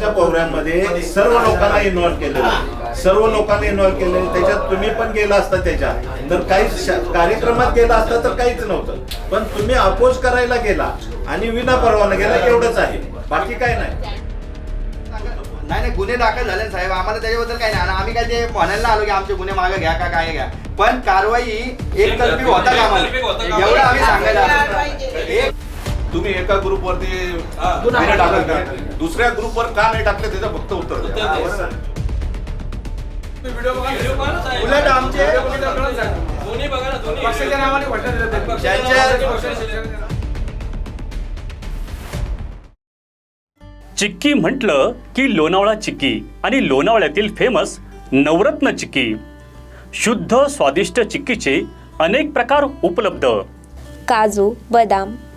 आजच्या प्रोग्राममध्ये सर्व लोकांना इन्व्हॉल्व केलेलं सर्व लोकांना इन्व्हॉल्व केलेलं त्याच्यात तुम्ही पण गेला असता त्याच्यात. तर काही कार्यक्रमात गेला असता तर काहीच नव्हतं. पण तुम्ही अपोज करायला गेला आणि विना परवाना गेला एवढंच आहे. बाकी काय नाही. नाही नाही गुन्हे दाखल झाले ना साहेब. आम्हाला त्याच्याबद्दल काही नाही. आणि आम्ही काय ते म्हणायला नाही आलो की आमचे गुन्हे मागे घ्या का काय घ्या. पण कारवाई ही एकतर्फी होता होता कामा एवढं आम्ही. सांगायला. एक तुम्ही एका ग्रुपवरती टाकले का? दुसऱ्या ग्रुपवर का नाही टाकले त्याचं फक्त उत्तर द्या. उत्तर द्या. व्हिडिओ बघा व्हिडिओ बघा ना साहेब. उलट आमचे- दोन्ही बघा ना दोन्ही पक्षाच्या नावाने म्हटलं जातं. ज्यांच्या- चिक्की म्हटलं की लोणावळा चिक्की आणि लोणावळ्यातील फेमस नवरत्न चिक्की शुद्ध स्वादिष्ट चिक्कीचे अनेक प्रकार उपलब्ध काजू बदाम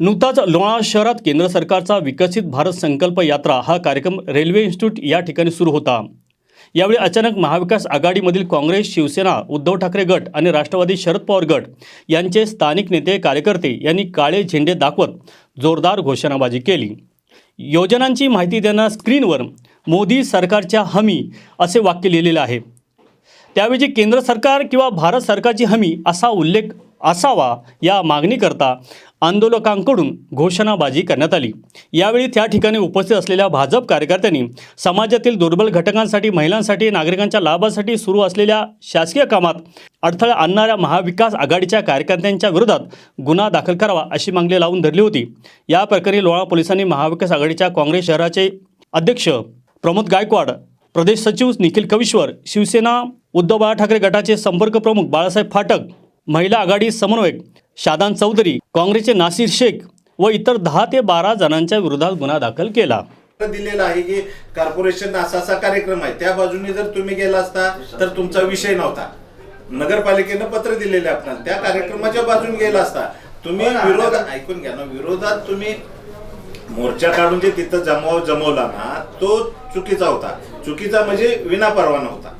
नुकताच लोणावळा शहरात केंद्र सरकारचा विकसित भारत संकल्प यात्रा हा कार्यक्रम रेल्वे इन्स्टिट्यूट या ठिकाणी सुरू होता. यावेळी अचानक महाविकास आघाडीमधील काँग्रेस शिवसेना उद्धव ठाकरे गट आणि राष्ट्रवादी शरद पवार गट यांचे स्थानिक नेते कार्यकर्ते यांनी काळे झेंडे दाखवत जोरदार घोषणाबाजी केली. योजनांची माहिती देणाऱ्या स्क्रीनवर मोदी सरकारच्या हमी असे वाक्य लिहिलेले आहे. त्यावेळी केंद्र सरकार किंवा भारत सरकारची हमी असा उल्लेख असावा या मागणीकरता आंदोलकांकडून घोषणाबाजी करण्यात आली. यावेळी त्या ठिकाणी उपस्थित असलेल्या भाजप कार्यकर्त्यांनी समाजातील दुर्बल घटकांसाठी महिलांसाठी नागरिकांच्या लाभासाठी सुरू असलेल्या शासकीय कामात अडथळा आणणाऱ्या महाविकास आघाडीच्या कार्यकर्त्यांच्या विरोधात गुन्हा दाखल करावा अशी मागणी लावून धरली होती. या प्रकरणी लोणा पोलिसांनी महाविकास आघाडीच्या काँग्रेस शहराचे अध्यक्ष प्रमोद गायकवाड प्रदेश सचिव निखिल कविश्वर शिवसेना उद्धव बाळा ठाकरे गटाचे संपर्क प्रमुख बाळासाहेब फाटक महिला आघाडी समन्वयक शादान चौधरी काँग्रेसचे नासिर शेख व इतर दहा ते बारा जणांच्या विरोधात गुन्हा दाखल केला. दिलेलं आहे की कॉर्पोरेशन असा असा कार्यक्रम आहे. त्या बाजूने जर तुम्ही गेला असता तर तुमचा विषय नव्हता. नगरपालिकेनं पत्र दिलेले आपल्याला. त्या कार्यक्रमाच्या बाजूने गेला असता तुम्ही विरोध ऐकून घ्या ना. विरोधात तुम्ही मोर्चा काढून जे तिथं जमाव जमवला ना तो चुकीचा होता. चुकीचा म्हणजे विना परवाना होता.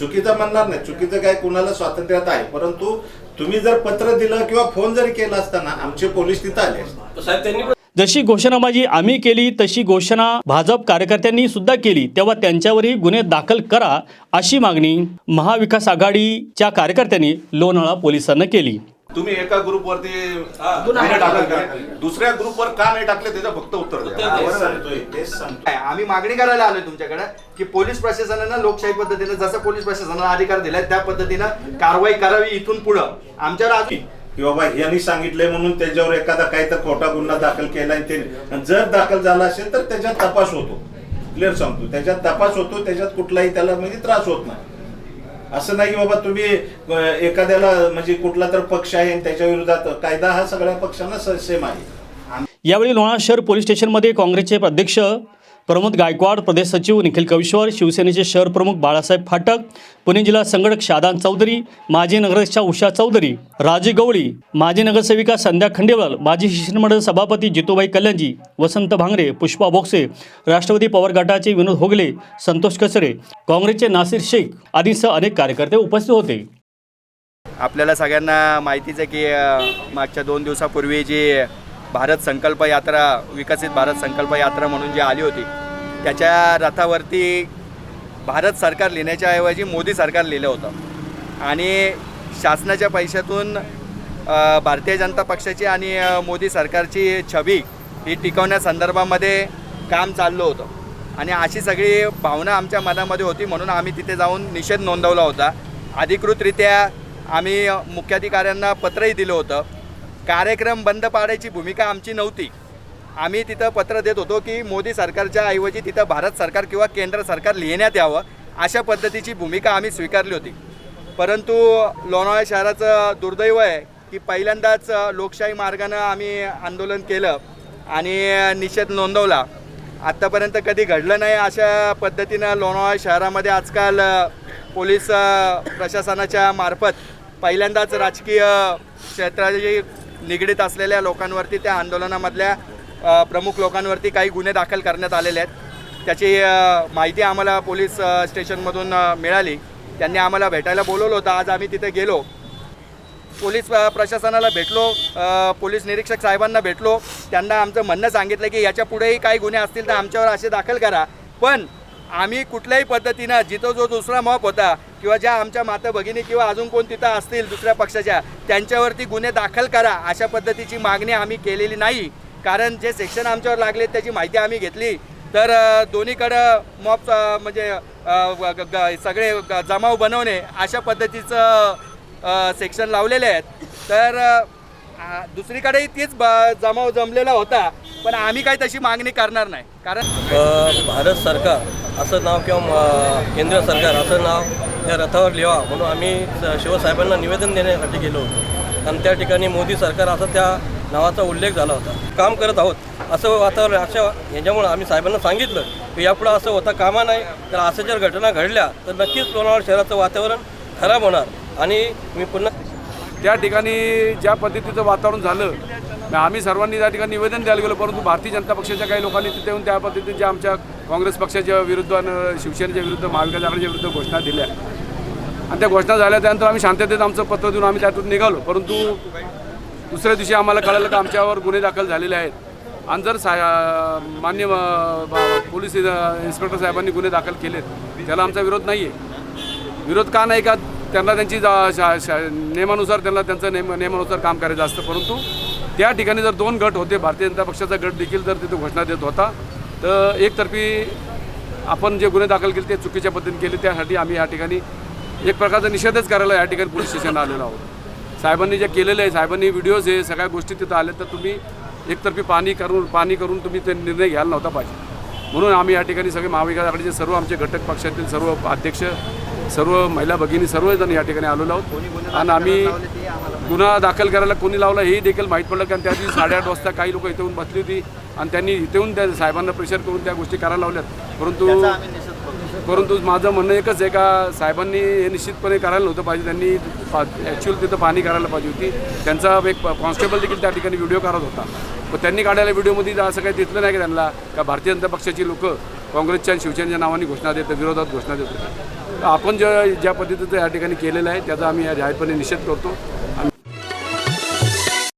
चुकीचा म्हणणार नाही. चुकीचं काय कुणाला स्वातंत्र्यात आहे? परंतु तुम्ही जर पत्र दिलं किंवा फोन जरी केला असताना आमचे पोलीस तिथं आले साहेब त्यांनी जशी घोषणाबाजी आम्ही केली तशी घोषणा भाजप कार्यकर्त्यांनी सुद्धा केली. तेव्हा त्यांच्यावरही गुन्हे दाखल करा अशी मागणी महाविकास आघाडीच्या कार्यकर्त्यांनी लोणावळा पोलिसांना केली. तुम्ही एका ग्रुपवरती टाकले का? दुसऱ्या ग्रुपवर का नाही टाकले त्याचं फक्त उत्तर द्या. तेच सांगतोय तेच सांगतोय. काय, आम्ही मागणी करायला आलोय तुमच्याकडे की पोलीस प्रशासनानं लोकशाही पद्धतीनं जसं पोलीस प्रशासनाला अधिकार दिलाय त्या पद्धतीनं कारवाई करावी इथून पुढं. आमच्यावर अजून की बाबा यांनी सांगितलंय म्हणून त्याच्यावर एखादा काही तर खोटा गुन्हा दाखल केलाय ते जर दाखल झाला असेल तर त्याच्यात तपास होतो. क्लिअर सांगतो त्याच्यात तपास होतो त्याच्यात कुठलाही त्याला म्हणजे त्रास होत नाही. असं नाही की बाबा तुम्ही एखाद्याला म्हणजे कुठला तर पक्ष आहे आणि त्याच्या विरोधात कायदा हा सगळ्या पक्षांना सेम आहे. यावेळी लोणार शहर पोलीस स्टेशनमध्ये काँग्रेसचे अध्यक्ष प्रमोद गायकवाड प्रदेश सचिव निखिल कविश्वर शिवसेनेचे शहर प्रमुख बाळासाहेब फाटक पुणे जिल्हा संघटक शादान चौधरी माजी नगराध्यक्षा उषा चौधरी राजे गवळी माजी नगरसेविका संध्या खंडेवाल माजी शिक्षण मंडळ सभापती जितूबाई कल्याणजी वसंत भांगरे पुष्पा बोक्से राष्ट्रवादी पवार गटाचे विनोद होगले संतोष कसरे काँग्रेसचे नासिर शेख आदींसह अनेक कार्यकर्ते उपस्थित होते. आपल्याला सगळ्यांना माहितीच आहे की मागच्या दोन दिवसापूर्वी जी भारत संकल्प यात्रा विकसित भारत संकल्प यात्रा म्हणून जी आली होती त्याच्या रथावरती भारत सरकार लिहिण्याच्या ऐवजी मोदी सरकार लिहिलं होतं. आणि शासनाच्या पैशातून भारतीय जनता पक्षाची आणि मोदी सरकारची छबी ही टिकवण्यासंदर्भामध्ये काम चाललं होतं. आणि अशी सगळी भावना आमच्या मनामध्ये होती म्हणून आम्ही तिथे जाऊन निषेध नोंदवला होता. अधिकृतरित्या आम्ही मुख्याधिकाऱ्यांना पत्रही दिलं होतं. कार्यक्रम बंद पाडायची भूमिका आमची नव्हती. आम्ही तिथं पत्र देत होतो की मोदी सरकारच्या ऐवजी तिथं भारत सरकार किंवा केंद्र सरकार लिहिण्यात यावं अशा पद्धतीची भूमिका आम्ही स्वीकारली होती. परंतु लोणावळा शहराचं दुर्दैव आहे की पहिल्यांदाच लोकशाही मार्गानं आम्ही आंदोलन केलं आणि निषेध नोंदवला. आत्तापर्यंत कधी घडलं नाही अशा पद्धतीनं लोणावळा शहरामध्ये आजकाल पोलीस प्रशासनाच्या मार्फत पहिल्यांदाच राजकीय क्षेत्राची निगडीत असलेल्या लोकांवरती त्या आंदोलनामधल्या प्रमुख लोकांवरती काही गुन्हे दाखल करण्यात आलेले आहेत. त्याची माहिती आम्हाला पोलीस स्टेशनमधून मिळाली. त्यांनी आम्हाला भेटायला बोलवलं होतं. आज आम्ही तिथे गेलो. पोलीस प्रशासनाला भेटलो. पोलीस निरीक्षक साहेबांना भेटलो. त्यांना आमचं म्हणणं सांगितलं की याच्या पुढेही काही गुन्हे असतील तर आमच्यावर असे दाखल करा. पण आम्ही कुठल्याही पद्धतीनं जिथं जो दुसरा मॉप होता किंवा ज्या आमच्या माता भगिनी किंवा अजून कोण तिथं असतील दुसऱ्या पक्षाच्या त्यांच्यावरती गुन्हे दाखल करा अशा पद्धतीची मागणी आम्ही केलेली नाही. कारण जे सेक्शन आमच्यावर लागले त्याची माहिती आम्ही घेतली. तर दोन्हीकडं मॉप म्हणजे सगळे जमाव बनवणे अशा पद्धतीचं सेक्शन लावलेले आहेत. तर दुसरीकडेही तीच ब जमाव जमलेला होता पण आम्ही काही तशी मागणी करणार नाही. कारण भारत सरकार असं नाव किंवा केंद्र सरकार असं नाव त्या रथावर लिहा म्हणून आम्ही शिवसाहेबांना निवेदन देण्यासाठी गेलो होतो. आणि त्या ठिकाणी मोदी सरकार असं त्या नावाचा उल्लेख झाला होता. काम करत आहोत. असं वातावरण अशा ह्याच्यामुळं आम्ही साहेबांना सांगितलं की यापुढं असं होता कामा नाही. तर असं जर घटना घडल्या तर नक्कीच लोणावळा शहराचं वातावरण खराब होणार. आणि मी पुन्हा त्या ठिकाणी ज्या पद्धतीचं वातावरण झालं आम्ही सर्वांनी त्या ठिकाणी निवेदन द्यायला गेलो परंतु भारतीय जनता पक्षाच्या काही लोकांनी तिथे येऊन त्या पद्धतीच्या आमच्या काँग्रेस पक्षाच्या विरुद्ध आणि शिवसेनेच्या विरुद्ध महाविकास आघाडीच्या विरुद्ध घोषणा दिल्या. आणि त्या घोषणा झाल्या त्यानंतर आम्ही शांततेत आमचं पत्र देऊन आम्ही त्यातून निघालो. परंतु दुसऱ्या दिवशी आम्हाला कळालं की आमच्यावर गुन्हे दाखल झालेले आहेत. आणि जर सा मान्य पोलीस इन्स्पेक्टर साहेबांनी गुन्हे दाखल केलेत त्याला आमचा विरोध नाही आहे विरोध का नाही? का त्यांना त्यांची जा- शा- शा- नियमानुसार त्यांना त्यांचं नेम नियमानुसार काम करायचं असतं. परंतु त्या ठिकाणी जर दोन गट होते भारतीय जनता पक्षाचा गट देखील जर तिथे घोषणा देत होता तर एकतर्फी आपण जे गुन्हे दाखल केले ते चुकीच्या पद्धतीने केले. त्यासाठी आम्ही या ठिकाणी एक प्रकारचा निषेधच करायला या ठिकाणी पोलीस स्टेशनला आलेलो आहोत. साहेबांनी जे केलेलं आहे साहेबांनी व्हिडिओज हे सगळ्या गोष्टी तिथं आल्या तर तुम्ही एकतर्फी पाणी करून पाणी करून तुम्ही ते निर्णय घ्यायला नव्हता पाहिजे. म्हणून आम्ही या ठिकाणी सगळे महाविकास आघाडीचे सर्व आमचे घटक पक्षातील सर्व अध्यक्ष सर्व महिला भगिनी सर्वजण या ठिकाणी आलेलो आहोत. आणि आम्ही गुन्हा दाखल करायला कोणी लावला हेही देखील माहीत पडलं कारण त्या दिवशी साडेआठ वाजता काही लोक इथे येऊन बसली होती आणि त्यांनी इथे येऊन त्या साहेबांना प्रेशर करून त्या गोष्टी करायला लावल्यात. परंतु परंतु माझं म्हणणं एकच आहे का साहेबांनी हे निश्चितपणे करायला नव्हतं पाहिजे. त्यांनी ॲक्च्युअल तिथं पाहणी करायला पाहिजे होती. त्यांचा एक कॉन्स्टेबल देखील त्या ठिकाणी व्हिडिओ करत होता. पण त्यांनी काढलेल्या व्हिडिओमध्ये असं काही दिसलं नाही की त्यांना का भारतीय जनता पक्षाची लोक काँग्रेसच्या आणि शिवसेनेच्या नावाने घोषणा देतात विरोधात घोषणा देतात. आपण ज्या ज्या पद्धतीचं या ठिकाणी केलेलं आहे त्याचा आम्ही या जाहीरपणे निषेध करतो.